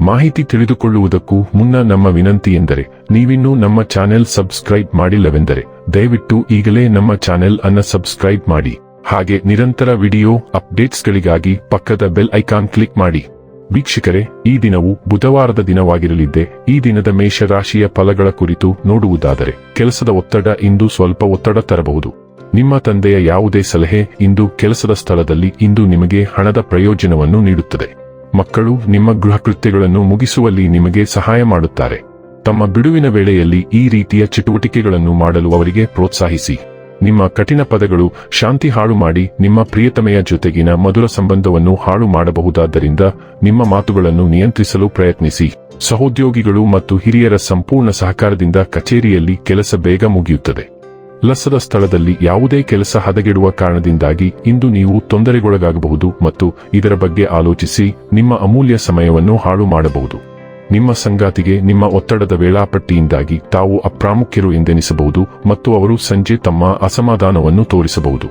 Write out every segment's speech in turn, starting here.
ಮಾಹಿತಿ ತಿಳಿದುಕೊಳ್ಳುವುದಕ್ಕೂ ಮುನ್ನ ನಮ್ಮ ವಿನಂತಿ ಎಂದರೆ, ನೀವಿನ್ನೂ ನಮ್ಮ ಚಾನೆಲ್ ಸಬ್ಸ್ಕ್ರೈಬ್ ಮಾಡಿಲ್ಲವೆಂದರೆ, ದಯವಿಟ್ಟು ಈಗಲೇ ನಮ್ಮ ಚಾನೆಲ್ ಅನ್ನ ಸಬ್ಸ್ಕ್ರೈಬ್ ಮಾಡಿ. ಹಾಗೆ ನಿರಂತರ ವಿಡಿಯೋ ಅಪ್ಡೇಟ್ಸ್ಗಳಿಗಾಗಿ ಪಕ್ಕದ ಬೆಲ್ ಐಕಾನ್ ಕ್ಲಿಕ್ ಮಾಡಿ. ವೀಕ್ಷಕರೇ, ಈ ದಿನವು ಬುಧವಾರದ ದಿನವಾಗಿರಲಿದ್ದೆ, ಈ ದಿನದ ಮೇಷರಾಶಿಯ ಫಲಗಳ ಕುರಿತು ನೋಡುವುದಾದರೆ, ಕೆಲಸದ ಒತ್ತಡ ಇಂದು ಸ್ವಲ್ಪ ಒತ್ತಡ ತರಬಹುದು. ನಿಮ್ಮ ತಂದೆಯ ಯಾವುದೇ ಸಲಹೆ ಇಂದು ಕೆಲಸದ ಸ್ಥಳದಲ್ಲಿ ಇಂದು ನಿಮಗೆ ಹಣದ ಪ್ರಯೋಜನವನ್ನು ನೀಡುತ್ತದೆ. ಮಕ್ಕಳು ನಿಮ್ಮ ಗೃಹ ಕೃತ್ಯಗಳನ್ನು ಮುಗಿಸುವಲ್ಲಿ ನಿಮಗೆ ಸಹಾಯ ಮಾಡುತ್ತಾರೆ. ತಮ್ಮ ಬಿಡುವಿನ ವೇಳೆಯಲ್ಲಿ ಈ ರೀತಿಯ ಚಟುವಟಿಕೆಗಳನ್ನು ಮಾಡಲು ಅವರಿಗೆ ಪ್ರೋತ್ಸಾಹಿಸಿ. ನಿಮ್ಮ ಕಠಿಣ ಪದಗಳು ಶಾಂತಿ ಹಾಳು ಮಾಡಿ ನಿಮ್ಮ ಪ್ರಿಯತಮೆಯ ಜೊತೆಗಿನ ಮಧುರ ಸಂಬಂಧವನ್ನು ಹಾಳು ಮಾಡಬಹುದಾದ್ದರಿಂದ ನಿಮ್ಮ ಮಾತುಗಳನ್ನು ನಿಯಂತ್ರಿಸಲು ಪ್ರಯತ್ನಿಸಿ. ಸಹೋದ್ಯೋಗಿಗಳು ಮತ್ತು ಹಿರಿಯರ ಸಂಪೂರ್ಣ ಸಹಕಾರದಿಂದ ಕಚೇರಿಯಲ್ಲಿ ಕೆಲಸ ಬೇಗ ಮುಗಿಯುತ್ತದೆ. ಲಸದ ಸ್ಥಳದಲ್ಲಿ ಯಾವುದೇ ಕೆಲಸ ಹದಗೆಡುವ ಕಾರಣದಿಂದಾಗಿ ಇಂದು ನೀವು ತೊಂದರೆಗೊಳಗಾಗಬಹುದು ಮತ್ತು ಇದರ ಬಗ್ಗೆ ಆಲೋಚಿಸಿ ನಿಮ್ಮ ಅಮೂಲ್ಯ ಸಮಯವನ್ನು ಹಾಳು ಮಾಡಬಹುದು. ನಿಮ್ಮ ಸಂಗಾತಿಗೆ ನಿಮ್ಮ ಒತ್ತಡದ ವೇಳಾಪಟ್ಟಿಯಿಂದಾಗಿ ತಾವು ಅಪ್ರಾಮುಖ್ಯರು ಎಂದೆನಿಸಬಹುದು ಮತ್ತು ಅವರು ಸಂಜೆ ತಮ್ಮ ಅಸಮಾಧಾನವನ್ನು ತೋರಿಸಬಹುದು.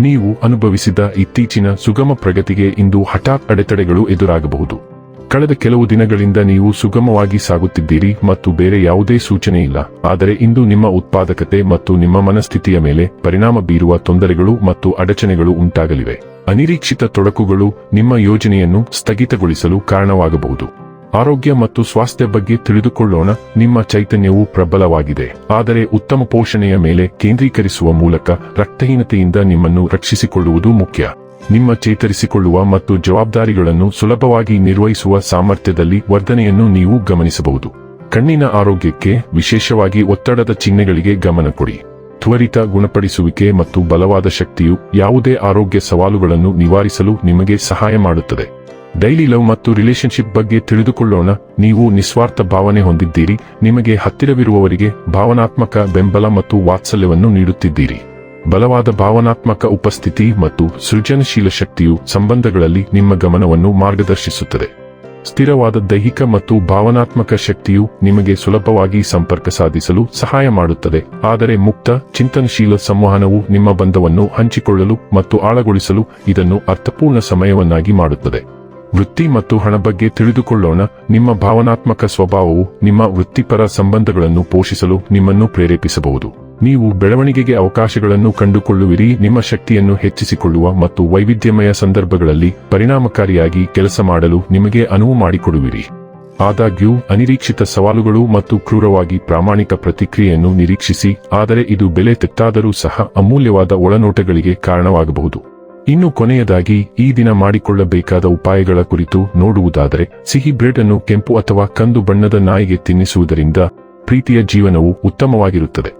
ನೀವು ಅನುಭವಿಸಿದ ಇತ್ತೀಚಿನ ಸುಗಮ ಪ್ರಗತಿಗೆ ಇಂದು ಹಠಾತ್ ಅಡೆತಡೆಗಳು ಎದುರಾಗಬಹುದು. ಕಳೆದ ಕೆಲವು ದಿನಗಳಿಂದ ನೀವು ಸುಗಮವಾಗಿ ಸಾಗುತ್ತಿದ್ದೀರಿ ಮತ್ತು ಬೇರೆ ಯಾವುದೇ ಸೂಚನೆ ಇಲ್ಲ. ಆದರೆ ಇಂದು ನಿಮ್ಮ ಉತ್ಪಾದಕತೆ ಮತ್ತು ನಿಮ್ಮ ಮನಸ್ಥಿತಿಯ ಮೇಲೆ ಪರಿಣಾಮ ಬೀರುವ ತೊಂದರೆಗಳು ಮತ್ತು ಅಡಚಣೆಗಳು ಉಂಟಾಗಲಿವೆ. ಅನಿರೀಕ್ಷಿತ ತೊಡಕುಗಳು ನಿಮ್ಮ ಯೋಜನೆಯನ್ನು ಸ್ಥಗಿತಗೊಳಿಸಲು ಕಾರಣವಾಗಬಹುದು. ಆರೋಗ್ಯ ಮತ್ತು ಸ್ವಾಸ್ಥ್ಯ ಬಗ್ಗೆ ತಿಳಿದುಕೊಳ್ಳೋಣ. ನಿಮ್ಮ ಚೈತನ್ಯವು ಪ್ರಬಲವಾಗಿದೆ. ಆದರೆ ಉತ್ತಮ ಪೋಷಣೆಯ ಮೇಲೆ ಕೇಂದ್ರೀಕರಿಸುವ ಮೂಲಕ ರಕ್ತಹೀನತೆಯಿಂದ ನಿಮ್ಮನ್ನು ರಕ್ಷಿಸಿಕೊಳ್ಳುವುದು ಮುಖ್ಯ. ನಿಮ್ಮ ಚೇತರಿಸಿಕೊಳ್ಳುವ ಮತ್ತು ಜವಾಬ್ದಾರಿಗಳನ್ನು ಸುಲಭವಾಗಿ ನಿರ್ವಹಿಸುವ ಸಾಮರ್ಥ್ಯದಲ್ಲಿ ವರ್ಧನೆಯನ್ನು ನೀವು ಗಮನಿಸಬಹುದು. ಕಣ್ಣಿನ ಆರೋಗ್ಯಕ್ಕೆ ವಿಶೇಷವಾಗಿ ಒತ್ತಡದ ಚಿಹ್ನೆಗಳಿಗೆ ಗಮನ ಕೊಡಿ. ತ್ವರಿತ ಗುಣಪಡಿಸುವಿಕೆ ಮತ್ತು ಬಲವಾದ ಶಕ್ತಿಯು ಯಾವುದೇ ಆರೋಗ್ಯ ಸವಾಲುಗಳನ್ನು ನಿವಾರಿಸಲು ನಿಮಗೆ ಸಹಾಯ ಮಾಡುತ್ತದೆ. ಡೈಲಿ ಲವ್ ಮತ್ತು ರಿಲೇಶನ್ಶಿಪ್ ಬಗ್ಗೆ ತಿಳಿದುಕೊಳ್ಳೋಣ. ನೀವು ನಿಸ್ವಾರ್ಥ ಭಾವನೆ ಹೊಂದಿದ್ದೀರಿ. ನಿಮಗೆ ಹತ್ತಿರವಿರುವವರಿಗೆ ಭಾವನಾತ್ಮಕ ಬೆಂಬಲ ಮತ್ತು ವಾತ್ಸಲ್ಯವನ್ನು ನೀಡುತ್ತಿದ್ದೀರಿ. ಬಲವಾದ ಭಾವನಾತ್ಮಕ ಉಪಸ್ಥಿತಿ ಮತ್ತು ಸೃಜನಶೀಲ ಶಕ್ತಿಯು ಸಂಬಂಧಗಳಲ್ಲಿ ನಿಮ್ಮ ಗಮನವನ್ನು ಮಾರ್ಗದರ್ಶಿಸುತ್ತದೆ. ಸ್ಥಿರವಾದ ದೈಹಿಕ ಮತ್ತು ಭಾವನಾತ್ಮಕ ಶಕ್ತಿಯು ನಿಮಗೆ ಸುಲಭವಾಗಿ ಸಂಪರ್ಕ ಸಾಧಿಸಲು ಸಹಾಯ ಮಾಡುತ್ತದೆ. ಆದರೆ ಮುಕ್ತ, ಚಿಂತನಶೀಲ ಸಂವಹನವು ನಿಮ್ಮ ಬಂಧವನ್ನು ಹಂಚಿಕೊಳ್ಳಲು ಮತ್ತು ಆಳಗೊಳಿಸಲು ಇದನ್ನು ಅರ್ಥಪೂರ್ಣ ಸಮಯವನ್ನಾಗಿ ಮಾಡುತ್ತದೆ. ವೃತ್ತಿ ಮತ್ತು ಹಣ ಬಗ್ಗೆ ತಿಳಿದುಕೊಳ್ಳೋಣ. ನಿಮ್ಮ ಭಾವನಾತ್ಮಕ ಸ್ವಭಾವವು ನಿಮ್ಮ ವೃತ್ತಿಪರ ಸಂಬಂಧಗಳನ್ನು ಪೋಷಿಸಲು ನಿಮ್ಮನ್ನು ಪ್ರೇರೇಪಿಸಬಹುದು. ನೀವು ಬೆಳವಣಿಗೆಗೆ ಅವಕಾಶಗಳನ್ನು ಕಂಡುಕೊಳ್ಳುವಿರಿ, ನಿಮ್ಮ ಶಕ್ತಿಯನ್ನು ಹೆಚ್ಚಿಸಿಕೊಳ್ಳುವ ಮತ್ತು ವೈವಿಧ್ಯಮಯ ಸಂದರ್ಭಗಳಲ್ಲಿ ಪರಿಣಾಮಕಾರಿಯಾಗಿ ಕೆಲಸ ಮಾಡಲು ನಿಮಗೆ ಅನುವು ಮಾಡಿಕೊಡುವಿರಿ. ಆದಾಗ್ಯೂ, ಅನಿರೀಕ್ಷಿತ ಸವಾಲುಗಳು ಮತ್ತು ಕ್ರೂರವಾಗಿ ಪ್ರಾಮಾಣಿಕ ಪ್ರತಿಕ್ರಿಯೆಯನ್ನು ನಿರೀಕ್ಷಿಸಿ, ಆದರೆ ಇದು ಬೆಲೆ ತೆತ್ತಾದರೂ ಸಹ ಅಮೂಲ್ಯವಾದ ಒಳನೋಟಗಳಿಗೆ ಕಾರಣವಾಗಬಹುದು. ಇನ್ನು ಕೊನೆಯದಾಗಿ, ಈ ದಿನ ಮಾಡಿಕೊಳ್ಳಬೇಕಾದ ಉಪಾಯಗಳ ಕುರಿತು ನೋಡುವುದಾದರೆ, ಸಿಹಿ ಬ್ರೆಡ್ ಅನ್ನು ಕೆಂಪು ಅಥವಾ ಕಂದು ಬಣ್ಣದ ನಾಯಿಗೆ ತಿನ್ನಿಸುವುದರಿಂದ ಪ್ರೀತಿಯ ಜೀವನವು ಉತ್ತಮವಾಗಿರುತ್ತದೆ.